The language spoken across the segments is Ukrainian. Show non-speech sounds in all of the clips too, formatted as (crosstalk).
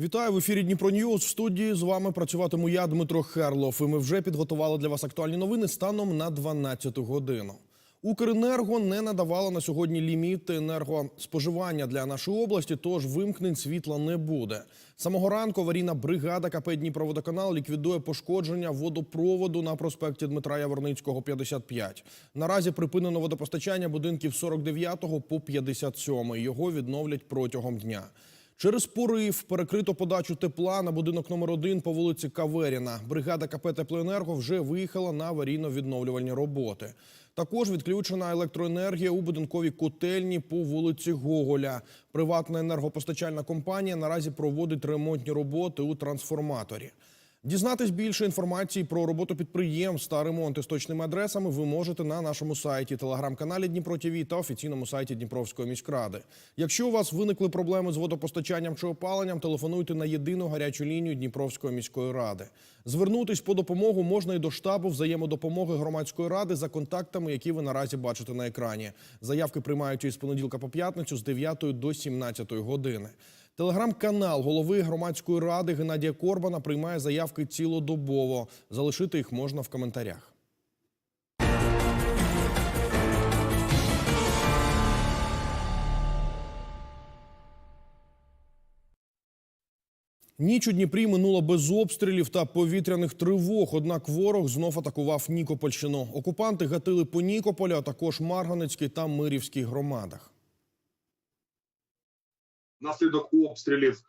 Вітаю в ефірі Дніпро Ньюз. В студії з вами працюватиму я, Дмитро Херлов. І ми вже підготували для вас актуальні новини станом на 12 годину. Укренерго не надавало на сьогодні ліміти енергоспоживання для нашої області, тож вимкнень світла не буде. Самого ранку аварійна бригада КП Дніпроводоканал ліквідує пошкодження водопроводу на проспекті Дмитра Яворницького, 55. Наразі припинено водопостачання будинків 49 по 57. Його відновлять протягом дня. Через порив перекрито подачу тепла на будинок номер 1 по вулиці Каверіна. Бригада КП «Теплоенерго» вже виїхала на аварійно-відновлювальні роботи. Також відключена електроенергія у будинковій котельні по вулиці Гоголя. Приватна енергопостачальна компанія наразі проводить ремонтні роботи у трансформаторі. Дізнатись більше інформації про роботу підприємств та ремонти з точними адресами ви можете на нашому сайті, телеграм-каналі Дніпро ТВ та офіційному сайті Дніпровської міськради. Якщо у вас виникли проблеми з водопостачанням чи опаленням, телефонуйте на єдину гарячу лінію Дніпровської міської ради. Звернутись по допомогу можна і до штабу взаємодопомоги громадської ради за контактами, які ви наразі бачите на екрані. Заявки приймають із понеділка по п'ятницю з 9 до 17 години. Телеграм-канал голови громадської ради Геннадія Корбана приймає заявки цілодобово. Залишити їх можна в коментарях. Ніч у Дніпрі минула без обстрілів та повітряних тривог. Однак ворог знов атакував Нікопольщину. Окупанти гатили по Нікополю, а також Марганецькій та Мирівській громадах. Внаслідок обстрілів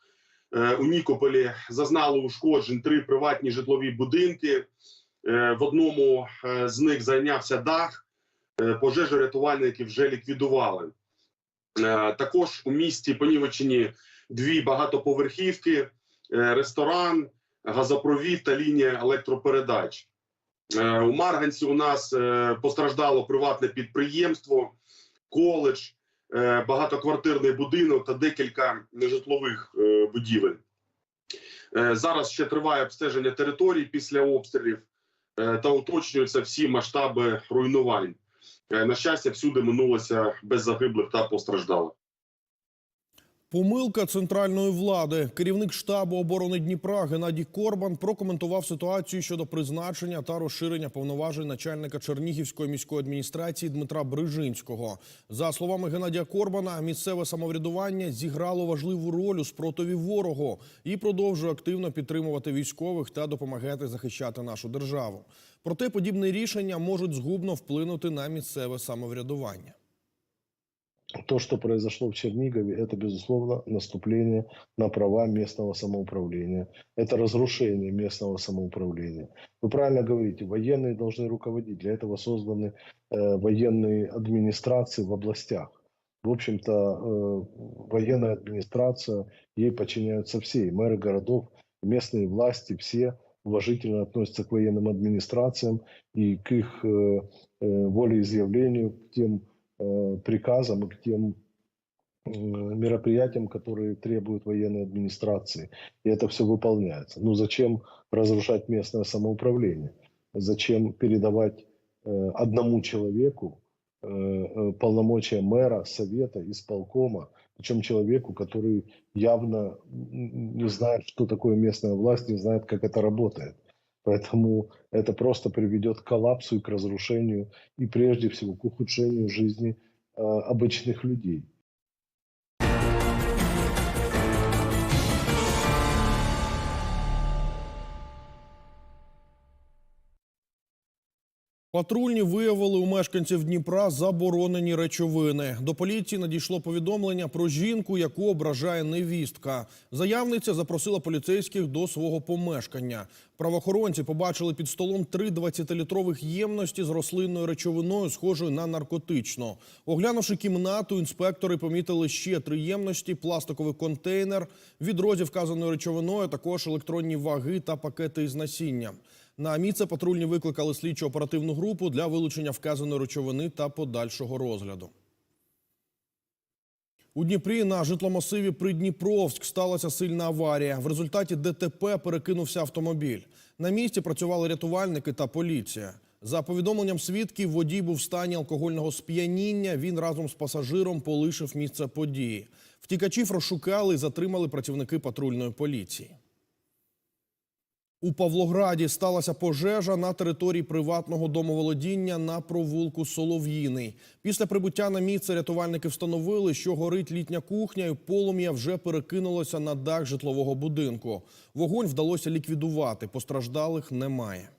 е, у Нікополі зазнали ушкоджень три приватні житлові будинки. Е, В одному е, з них зайнявся дах. Пожежу рятувальники вже ліквідували. Також у місті понівечені дві багатоповерхівки, ресторан, газопровід та лінія електропередач. У Марганці у нас постраждало приватне підприємство, коледж багатоквартирний будинок та декілька нежитлових е, будівель. Е, Зараз ще триває обстеження територій після обстрілів е, та уточнюються всі масштаби руйнувань. Е, На щастя, всюди минулося без загиблих та постраждалих. Помилка центральної влади. Керівник штабу оборони Дніпра Геннадій Корбан прокоментував ситуацію щодо призначення та розширення повноважень начальника Чернігівської міської адміністрації Дмитра Брижинського. За словами Геннадія Корбана, місцеве самоврядування зіграло важливу роль у спротиві ворогу і продовжує активно підтримувати військових та допомагати захищати нашу державу. Проте подібні рішення можуть згубно вплинути на місцеве самоврядування. То, что произошло в Чернигове, это, безусловно, наступление на права местного самоуправления. Это разрушение местного самоуправления. Вы правильно говорите, военные должны руководить. Для этого созданы э, военные администрации в областях. В общем-то, э, военная администрация, ей подчиняются все, и мэры городов, местные власти, все уважительно относятся к военным администрациям и к их э, э, волеизъявлению, к тем приказам и к тем э, мероприятиям, которые требуют военной администрации. И это все выполняется. Ну зачем разрушать местное самоуправление? Зачем передавать э, одному человеку э, э, полномочия мэра, совета, исполкома, причем человеку, который явно не знает, что такое местная власть, не знает, как это работает. Поэтому это просто приведет к коллапсу и к разрушению, и прежде всего к ухудшению жизни э, обычных людей. Патрульні виявили у мешканців Дніпра заборонені речовини. До поліції надійшло повідомлення про жінку, яку ображає невістка. Заявниця запросила поліцейських до свого помешкання. Правоохоронці побачили під столом три 20-літрових ємності з рослинною речовиною, схожою на наркотичну. Оглянувши кімнату, інспектори помітили ще три ємності, пластиковий контейнер, відро зі вказаною речовиною, також електронні ваги та пакети із насінням. На місце патрульні викликали слідчо оперативну групу для вилучення вказаної речовини та подальшого розгляду. У Дніпрі на житломасиві Придніпровськ сталася сильна аварія. В результаті ДТП перекинувся автомобіль. На місці працювали рятувальники та поліція. За повідомленням свідків, водій був в стані алкогольного сп'яніння. Він разом з пасажиром полишив місце події. Втікачів розшукали і затримали працівники патрульної поліції. У Павлограді сталася пожежа на території приватного домоволодіння на провулку Солов'їний. Після прибуття на місце рятувальники встановили, що горить літня кухня, і полум'я вже перекинулося на дах житлового будинку. Вогонь вдалося ліквідувати. Постраждалих немає.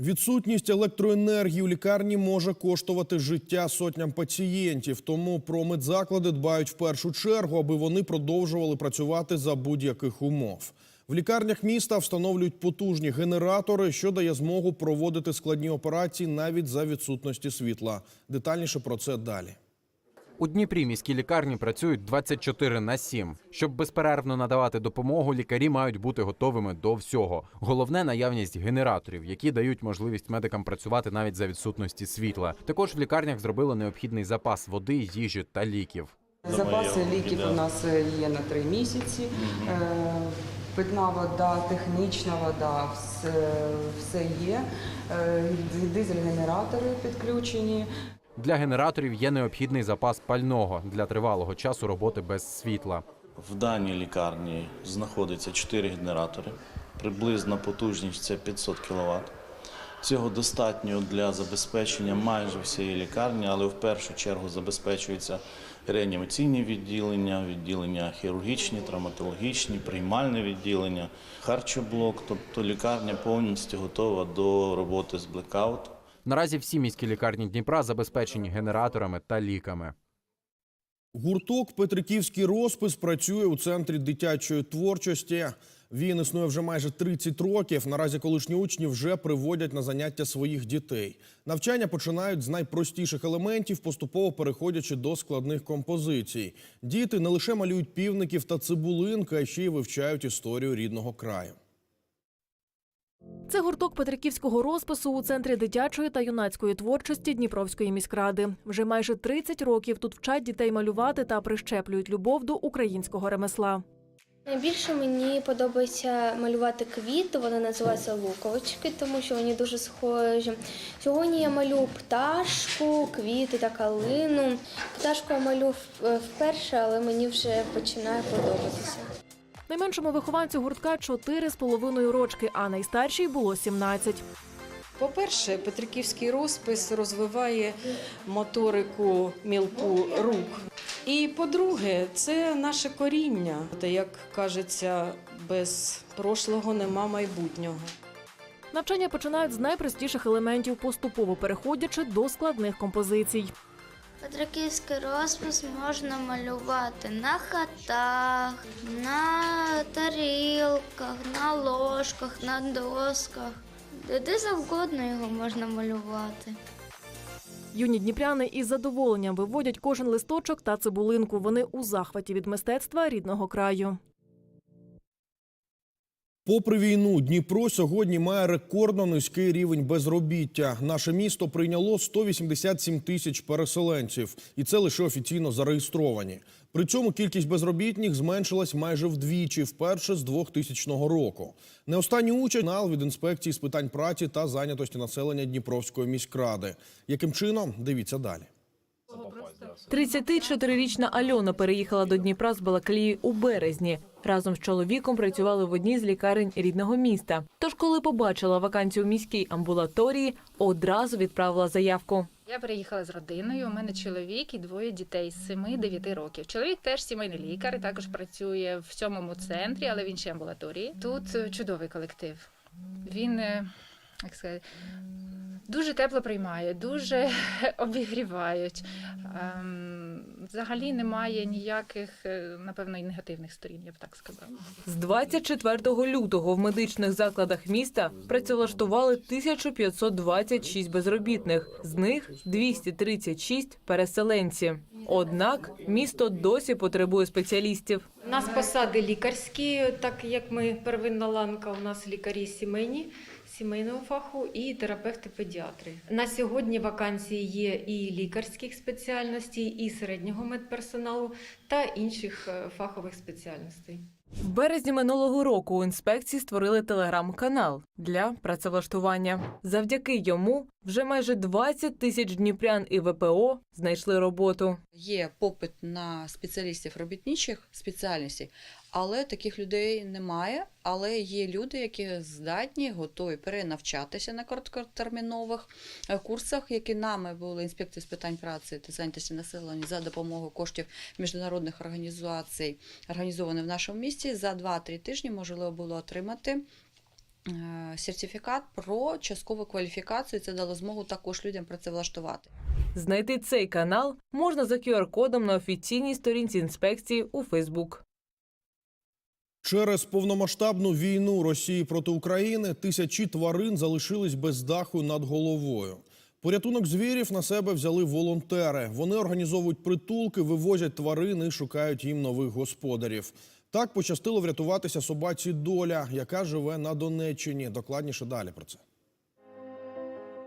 Відсутність електроенергії у лікарні може коштувати життя сотням пацієнтів. Тому про медзаклади дбають в першу чергу, аби вони продовжували працювати за будь-яких умов. В лікарнях міста встановлюють потужні генератори, що дає змогу проводити складні операції навіть за відсутності світла. Детальніше про це далі. У Дніпрі міські лікарні працюють 24 на 7. Щоб безперервно надавати допомогу, лікарі мають бути готовими до всього. Головне наявність генераторів, які дають можливість медикам працювати навіть за відсутності світла. Також в лікарнях зробили необхідний запас води, їжі та ліків. Запаси ліків у нас е, є на три місяці. Е, Питна вода, технічна вода, все, все є. Е, Дизель-генератори підключені. Для генераторів є необхідний запас пального для тривалого часу роботи без світла. В даній лікарні знаходиться 4 генератори. Приблизна потужність це 500 кВт. Цього достатньо для забезпечення майже всієї лікарні, але в першу чергу забезпечується реанімаційні відділення, відділення хірургічні, травматологічні, приймальне відділення, харчоблок. Тобто лікарня повністю готова до роботи з блекауту. Наразі всі міські лікарні Дніпра забезпечені генераторами та ліками. Гурток Петриківський розпис працює у центрі дитячої творчості. Він існує вже майже 30 років. Наразі колишні учні вже приводять на заняття своїх дітей. Навчання починають з найпростіших елементів, поступово переходячи до складних композицій. Діти не лише малюють півників та цибулинки, а ще й вивчають історію рідного краю. Це гурток Петриківського розпису у центрі дитячої та юнацької творчості Дніпровської міськради. Вже майже 30 років тут вчать дітей малювати та прищеплюють любов до українського ремесла. Найбільше мені подобається малювати квіти, вони називаються луковички, тому що вони дуже схожі. Сьогодні я малюю пташку, квіти та калину. Пташку я малюю вперше, але мені вже починає подобатися. Найменшому вихованцю гуртка 4,5 рочки, а найстаршій було 17. По-перше, Петриківський розпис розвиває моторику мілку рук. І по-друге, це наше коріння. Та, Як кажеться, без прошлого нема майбутнього. Навчання починають з найпростіших елементів, поступово переходячи до складних композицій. Петриківський розпис можна малювати на хатах, на тарілках, на ложках, на досках. Де, завгодно його можна малювати. Юні дніпряни із задоволенням виводять кожен листочок та цибулинку. Вони у захваті від мистецтва рідного краю. Попри війну, Дніпро сьогодні має рекордно низький рівень безробіття. Наше місто прийняло 187 тисяч переселенців, і це лише офіційно зареєстровані. При цьому кількість безробітних зменшилась майже вдвічі, вперше з 2000 року. Не останню участь нал від інспекції з питань праці та зайнятості населення Дніпровської міськради. Яким чином дивіться далі. 34-річна Альона переїхала до Дніпра з Балаклії у березні. Разом з чоловіком працювали в одній з лікарень рідного міста. Тож, коли побачила вакансію в міській амбулаторії, одразу відправила заявку. Я переїхала з родиною. У мене чоловік і двоє дітей з 7-9 років. Чоловік теж сімейний лікар, і також працює в сьомому центрі, але в іншій амбулаторії. Тут е, чудовий колектив. Він е, як сказати, дуже тепло приймає, дуже (laughs) обігрівають. Ем, Взагалі немає ніяких, е, напевно, і негативних сторін, я б так сказала. З 24 лютого в медичних закладах міста працевлаштували 1526 безробітних, з них 236 – переселенці. Однак місто досі потребує спеціалістів. У нас посади лікарські, так як ми первинна ланка, у нас лікарі сімейні, сімейного фаху і терапевти-педіатри. На сьогодні вакансії є і лікарських спеціальностей, і середнього медперсоналу та інших е, фахових спеціальностей. В березні минулого року у інспекції створили телеграм-канал для працевлаштування. Завдяки йому вже майже 20 тисяч дніпрян і ВПО знайшли роботу. Є попит на спеціалістів робітничих спеціальностей, але таких людей немає. Але є люди, які здатні, готові перенавчатися на короткотермінових е, курсах, які нами були інспекції з питань праці та зайнятості населення за допомогою коштів міжнародних організацій, організованих в нашому місті. За 2-3 тижні можливо було отримати. е, Сертифікат про часткову кваліфікацію це дало змогу також людям працевлаштувати. Знайти цей канал можна за QR-кодом на офіційній сторінці інспекції у Фейсбук. Через повномасштабну війну Росії проти України тисячі тварин залишились без даху над головою. Порятунок звірів на себе взяли волонтери. Вони організовують притулки, вивозять тварин і шукають їм нових господарів. Так пощастило врятуватися собаці Доля, яка живе на Донеччині. Докладніше далі про це.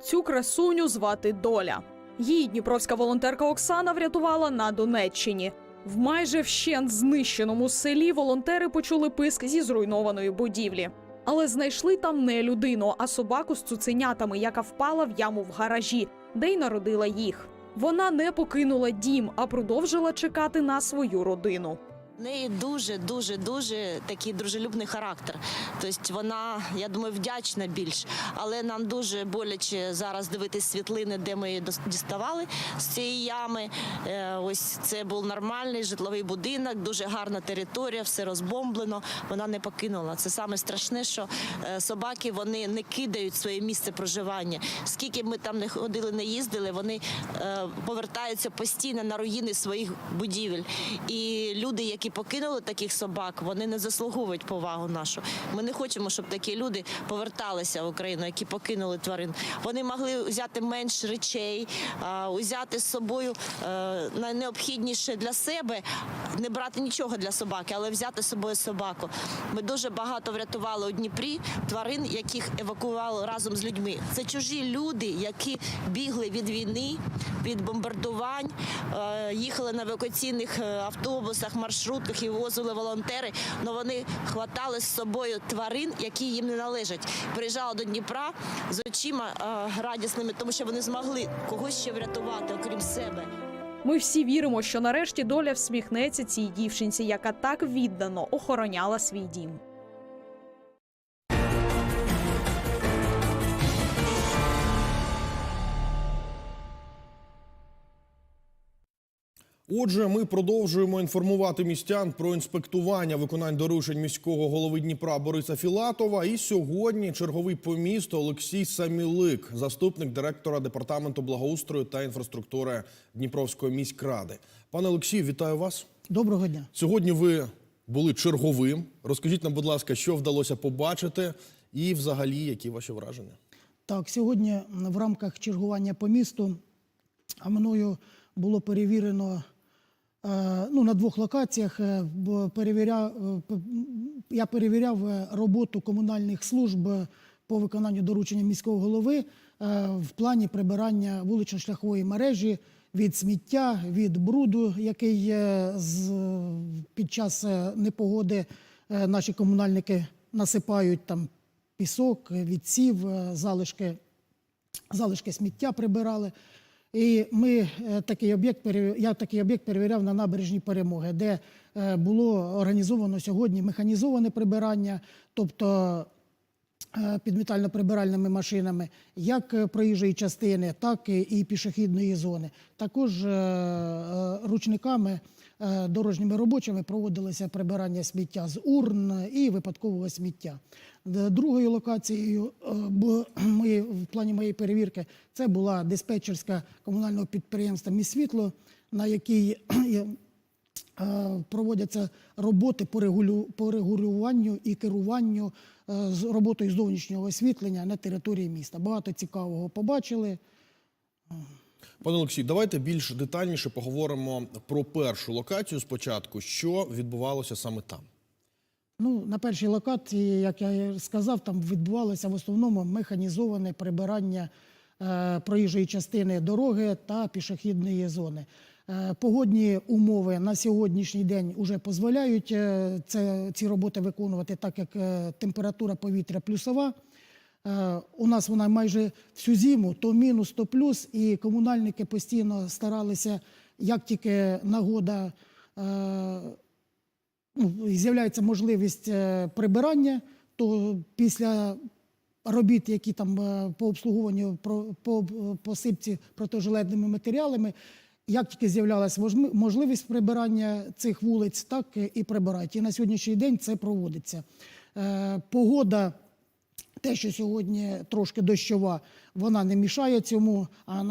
Цю красуню звати Доля. Її дніпровська волонтерка Оксана врятувала на Донеччині. В майже вщент знищеному селі волонтери почули писк зі зруйнованої будівлі. Але знайшли там не людину, а собаку з цуценятами, яка впала в яму в гаражі, де й народила їх. Вона не покинула дім, а продовжила чекати на свою родину. В неї дуже, дуже, дуже такий дружелюбний характер. Тобто вона, я думаю, вдячна більш. Але нам дуже боляче зараз дивитись світлини, де ми її діставали з цієї ями. Е, Ось це був нормальний житловий будинок, дуже гарна територія, все розбомблено. Вона не покинула. Це саме страшне, що е, собаки вони не кидають своє місце проживання. Скільки ми там не ходили, не їздили, вони е, повертаються постійно на руїни своїх будівель. І люди, які покинули таких собак, вони не заслуговують повагу нашу. Ми не хочемо, щоб такі люди поверталися в Україну, які покинули тварин. Вони могли взяти менш речей, взяти з собою е, найнеобхідніше для себе, не брати нічого для собаки, але взяти з собою собаку. Ми дуже багато врятували у Дніпрі тварин, яких евакуювали разом з людьми. Це чужі люди, які бігли від війни, від бомбардувань, е, їхали на евакуаційних е, автобусах, маршрутках і возили волонтери. але вони хватали з собою тварин, які їм не належать. Приїжджали до Дніпра з очима е, радісними, тому що вони змогли когось ще врятувати, окрім себе. Ми всі віримо, що нарешті доля всміхнеться цій дівчинці, яка так віддано охороняла свій дім. Отже, ми продовжуємо інформувати містян про інспектування виконань доручень міського голови Дніпра Бориса Філатова. І сьогодні черговий по місту Олексій Самілик, заступник директора департаменту благоустрою та інфраструктури Дніпровської міськради. Пане Олексію, вітаю вас. Доброго дня. Сьогодні ви були черговим. Розкажіть нам, будь ласка, що вдалося побачити, і взагалі які ваші враження? Так, сьогодні в рамках чергування по місту а мною було перевірено ну, на двох локаціях. е, перевіряв, е, я перевіряв е, роботу комунальних служб по виконанню доручення міського голови е, в плані прибирання вулично-шляхової мережі від сміття, від бруду, який е, під час е, непогоди е, наші комунальники насипають там пісок, відсів, е, залишки, залишки сміття прибирали. І ми е, такий об'єкт я такий об'єкт перевіряв на набережні перемоги, де е, було організовано сьогодні механізоване прибирання, тобто е, підметально-прибиральними машинами, як проїжджої частини, так і- пішохідної зони. Також ручниками дорожніми робочими проводилося прибирання сміття з урн і випадкового сміття. Другою локацією е, (clears throat) в плані моєї перевірки це була диспетчерська комунального підприємства «Міськсвітло», на якій (clears throat) е, проводяться роботи по регулюванню і керуванню е, з роботою зовнішнього освітлення на території міста. Багато цікавого побачили. Пане Олексій, давайте більш детальніше поговоримо про першу локацію спочатку. Що відбувалося саме там? Ну, на першій локації, як я сказав, там відбувалося в основному механізоване прибирання е, проїжджої частини дороги та пішохідної зони. Е, погодні умови на сьогоднішній день вже дозволяють е, це, ці роботи виконувати, так як е, температура повітря плюсова. Е, У нас вона майже всю зиму, то мінус, то плюс, і комунальники постійно старалися, як тільки нагода е, ну, з'являється можливість е, прибирання, то після робіт, які там по обслуговуванню по посипці протижилетними матеріалами, як тільки з'являлася можливість прибирання цих вулиць, так і прибирають. І на сьогоднішній день це проводиться. Погода те, що сьогодні трошки дощова, вона не мішає цьому, а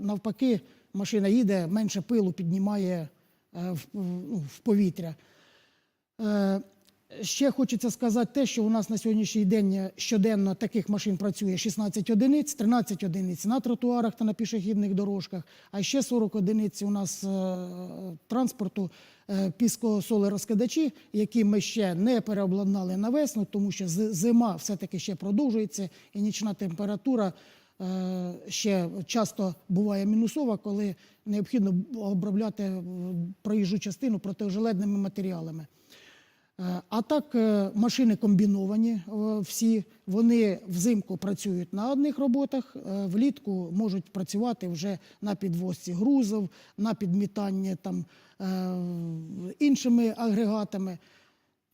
навпаки, машина їде, менше пилу піднімає е, ну, в повітря. Ще хочеться сказати те, що у нас на сьогоднішній день щоденно таких машин працює 16 одиниць, 13 одиниць на тротуарах та на пішохідних дорожках, а ще 40 одиниць у нас е, транспорту е, піскосолерозкидачі, які ми ще не переобладнали на весну, тому що зима все-таки ще продовжується і нічна температура е, ще часто буває мінусова, коли необхідно обробляти проїжджу частину протижилетними матеріалами. Е, А так, е, машини комбіновані е, всі. Вони взимку працюють на одних роботах, влітку можуть працювати вже на підвозці грузів, на підмітанні там, іншими агрегатами.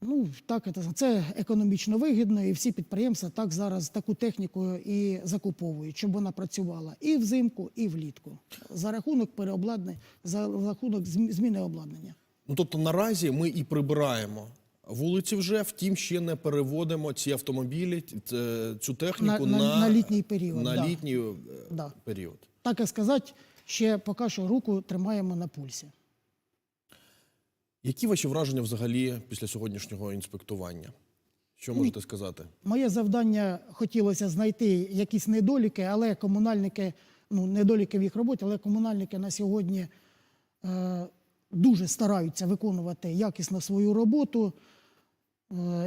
Ну, так, це економічно вигідно, і всі підприємства так зараз таку техніку і закуповують, щоб вона працювала і взимку, і влітку. За рахунок переобладнання, за рахунок зміни обладнання. Ну тобто наразі ми і прибираємо вулиці вже, втім, ще не переводимо ці автомобілі, е, цю техніку На- на, на- на літній період, На да. літній е, Да. період. Так і сказати, ще поки що руку тримаємо на пульсі. Які ваші враження взагалі після сьогоднішнього інспектування? Що Ну, можете сказати? Моє завдання хотілося знайти якісь недоліки, але комунальники, ну недоліки в їх роботі, але комунальники на сьогодні е, дуже стараються виконувати якісно свою роботу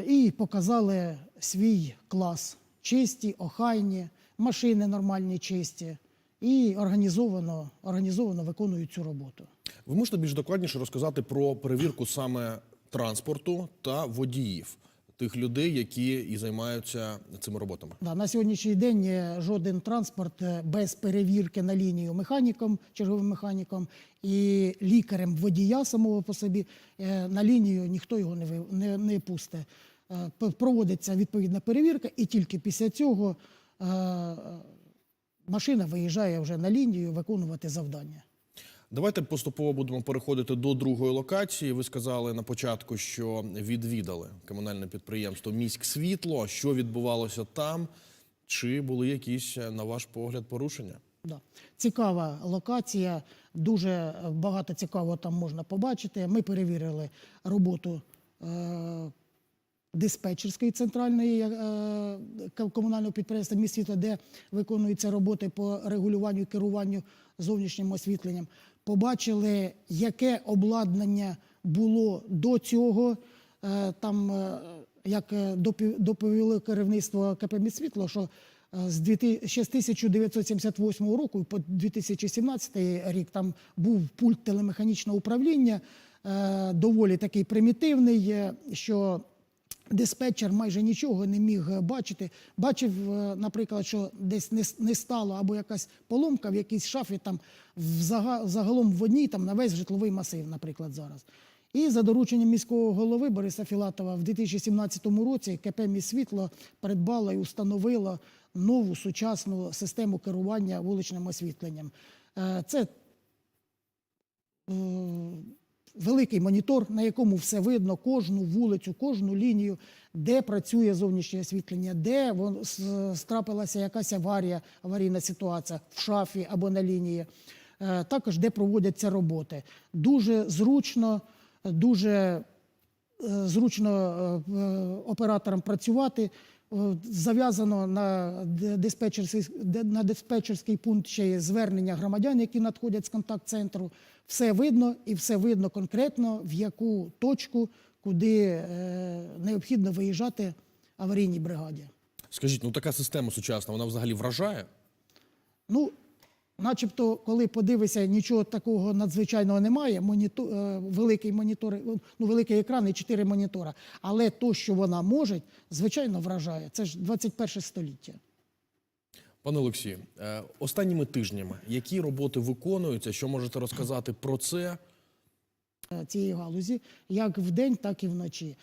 і показали свій клас. Чисті, охайні, машини нормальні, чисті і організовано, організовано виконують цю роботу. Ви можете більш докладніше розказати про перевірку саме транспорту та водіїв, тих людей, які і займаються цими роботами? Да, на сьогоднішній день е, жоден транспорт е, без перевірки на лінію механіком, черговим механіком і лікарем водія самого по собі е, на лінію ніхто його не, не, не пусте. Проводиться відповідна перевірка, і тільки після цього машина виїжджає вже на лінію виконувати завдання. Давайте поступово будемо переходити до другої локації. Ви сказали на початку, що відвідали комунальне підприємство Міськ Світло. Що відбувалося там? Чи були якісь, на ваш погляд, порушення? Да. Цікава локація, дуже багато цікавого там можна побачити. Ми перевірили роботу е, диспетчерської центральної е, комунального підприємства «Міст світла», де виконуються роботи по регулюванню і керуванню зовнішнім освітленням. Побачили, яке обладнання було до цього. Е, Там, е, як е, доповіло керівництво КП «Міст світло», що з 2000 ще з 1978 року по 2017 рік там був пульт телемеханічного управління, доволі такий примітивний, що диспетчер майже нічого не міг бачити. Бачив, е, наприклад, що десь не, стало або якась поломка в якійсь шафі, там загалом в одній там на весь житловий масив, наприклад, зараз. І за дорученням міського голови Бориса Філатова в 2017 році КП «Міськсвітло» придбало і установило нову сучасну систему керування вуличним освітленням. Е, Це е, великий монітор, на якому все видно, кожну вулицю, кожну лінію, де працює зовнішнє освітлення, де страпилася якась аварія, аварійна ситуація в шафі або на лінії, Е, також де проводяться роботи. Дуже зручно, дуже е, зручно е, операторам працювати. Зав'язано на диспетчерський, на диспетчерський пункт ще є звернення громадян, які надходять з контакт-центру. Все видно і все видно конкретно, в яку точку куди е, необхідно виїжджати аварійній бригаді. Скажіть, ну така система сучасна, вона взагалі вражає? Ну, начебто, коли подивишся, нічого такого надзвичайного немає. Монітор, е, великий монітор, ну, великий екран і чотири монітора. Але то, що вона може, звичайно, вражає. Це ж 21 століття. Пане Олексію, е, останніми тижнями які роботи виконуються? Що можете розказати про це? е, цієї галузі, як вдень, так і вночі.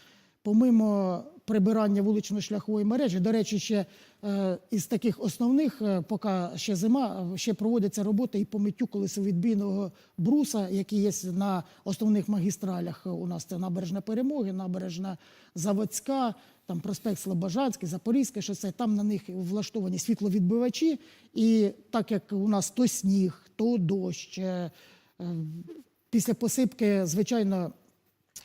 Помимо прибирання вулично-шляхової мережі, до речі, ще е, із таких основних, поки ще зима, ще проводяться роботи і по миттю колесовідбійного бруса, який є на основних магістралях. У нас це набережна Перемоги, набережна Заводська, там проспект Слобожанський, Запорізьке шосе. Там на них влаштовані світловідбивачі. І так як у нас то сніг, то дощ. е, е, Після посипки, звичайно,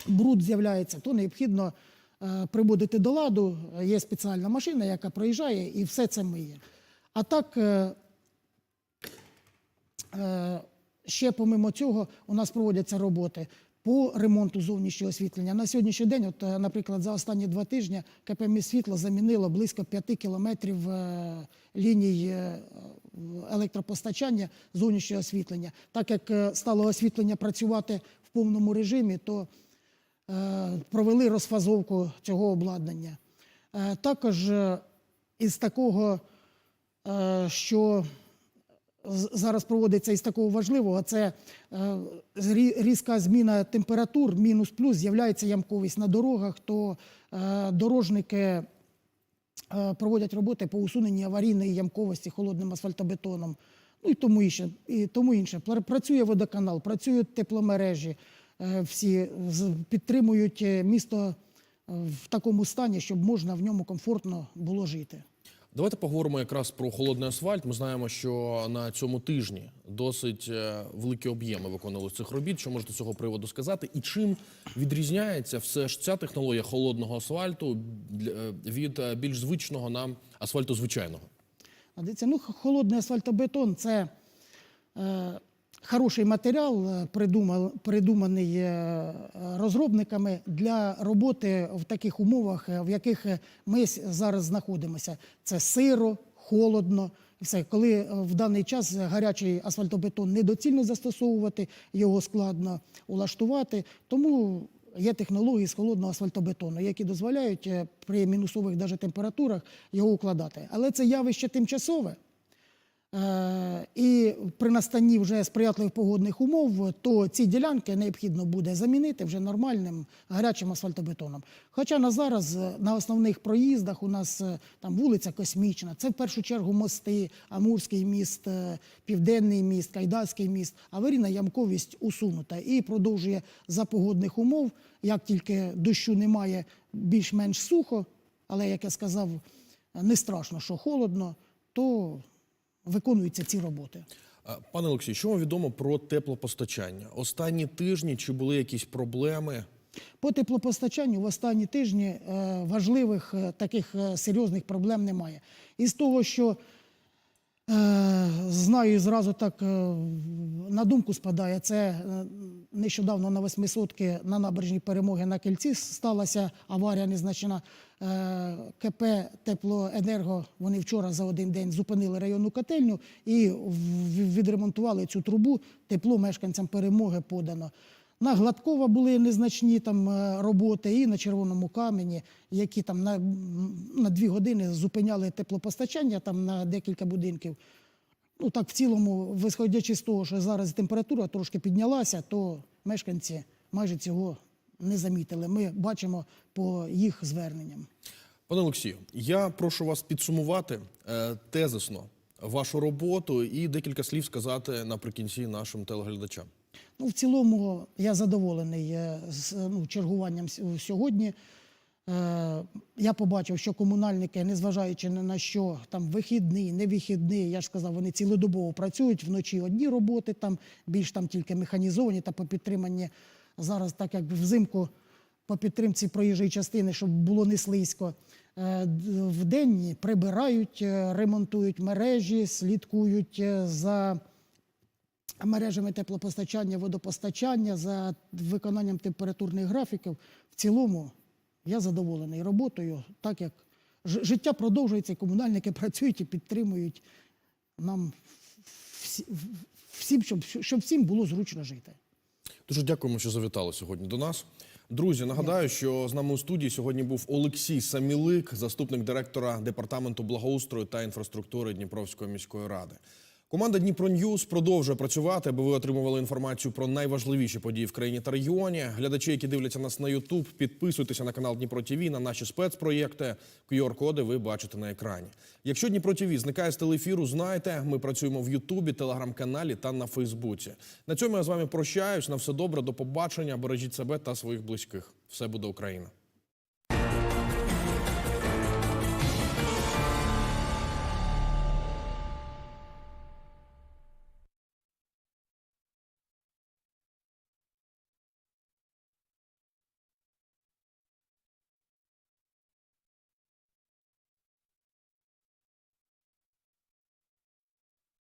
бруд з'являється, то необхідно е, приводити до ладу. Є спеціальна машина, яка проїжджає і все це миє. А так, ще помимо цього, у нас проводяться роботи по ремонту зовнішнього освітлення. На сьогоднішній день, от, е, наприклад, за останні два тижні КП «Міськсвітло» замінило близько 5 кілометрів е, ліній е, електропостачання зовнішнього освітлення. Так як стало освітлення працювати в повному режимі, то провели розфазовку цього обладнання. Також із такого, що зараз проводиться із такого важливого, це е, різка зміна температур, мінус-плюс, з'являється ямковість на дорогах, то е, дорожники е, проводять роботи по усуненні аварійної ямковості холодним асфальтобетоном. Ну і тому інше. І тому інше. Працює водоканал, працюють тепломережі, всі підтримують місто в такому стані, щоб можна в ньому комфортно було жити. Давайте поговоримо якраз про холодний асфальт. Ми знаємо, що на цьому тижні досить е, великі об'єми виконали цих робіт. Що можете з цього приводу сказати? І чим відрізняється все ж ця технологія холодного асфальту е, від е, більш звичного нам асфальту звичайного? А Дивіться, ну, холодний асфальтобетон це хороший матеріал, е, придуманий е, розробниками для роботи в таких умовах, е, в яких ми зараз знаходимося. Це сиро, холодно. Все, коли в даний час гарячий асфальтобетон недоцільно застосовувати, його складно улаштувати. Тому є технології з холодного асфальтобетону, які дозволяють при мінусових даже температурах його укладати. Але це явище тимчасове. І при настанні вже сприятливих погодних умов, то ці ділянки необхідно буде замінити вже нормальним гарячим асфальтобетоном. Хоча на зараз е, на основних проїздах у нас е, там вулиця Космічна, це в першу чергу мости, Амурський міст, е, Південний міст, Кайдацький міст. Аварійна ямковість усунута і продовжує за погодних умов. Як тільки дощу немає, більш-менш сухо, але як я сказав, не страшно, що холодно, то виконуються ці роботи. Пане Олексій, що вам відомо про теплопостачання? Останні тижні чи були якісь проблеми? По теплопостачанню в останні тижні е, важливих е, таких е, серйозних проблем немає. Із того, що знаю і зразу так е, на думку спадає, це е, нещодавно на восьмисотки на набережній перемоги на кільці сталася аварія незначна. Е, КП Теплоенерго вони вчора за один день зупинили районну котельню і відремонтували цю трубу. Тепло мешканцям перемоги подано. На Гладкова були незначні там е, роботи і на червоному камені, які там на, на дві години зупиняли теплопостачання там на декілька будинків. Ну так в цілому, виходячи з того, що зараз температура трошки піднялася, то мешканці майже цього не замітили. Ми бачимо по їх зверненням. Пане Олексію, я прошу вас підсумувати е, тезисно вашу роботу і декілька слів сказати наприкінці нашим телеглядачам. Ну, в цілому я задоволений е, з ну, чергуванням сьогодні. Е, Я побачив, що комунальники, незважаючи на що, там вихідний, не вихідний, я ж сказав, вони цілодобово працюють вночі одні роботи, там більш там тільки механізовані та по підтриманні зараз, так як взимку по підтримці проїжджої частини, щоб було не слизько. Е, прибирають, е, ремонтують мережі, слідкують е, за мережами теплопостачання, водопостачання, за виконанням температурних графіків. В цілому я задоволений роботою, так як життя продовжується, комунальники (laughs) працюють і підтримують нам всім, щоб, щоб всім було зручно жити. Дуже дякуємо, що завітали сьогодні до нас. Друзі, нагадаю, що з нами у студії сьогодні був Олексій Самілик, заступник директора департаменту благоустрою та інфраструктури Дніпровської міської ради. Команда Дніпро Ньюз продовжує працювати, аби ви отримували інформацію про найважливіші події в країні та регіоні. Глядачі, які дивляться нас на Ютуб, підписуйтеся на канал Дніпро ТВ, на наші спецпроєкти. QR-коди ви бачите на екрані. Якщо Дніпро ТВ зникає з телефіру, знайте, ми працюємо в Ютубі, телеграм-каналі та на Фейсбуці. На цьому я з вами прощаюсь. На все добре, до побачення. Бережіть себе та своїх близьких. Все буде Україна.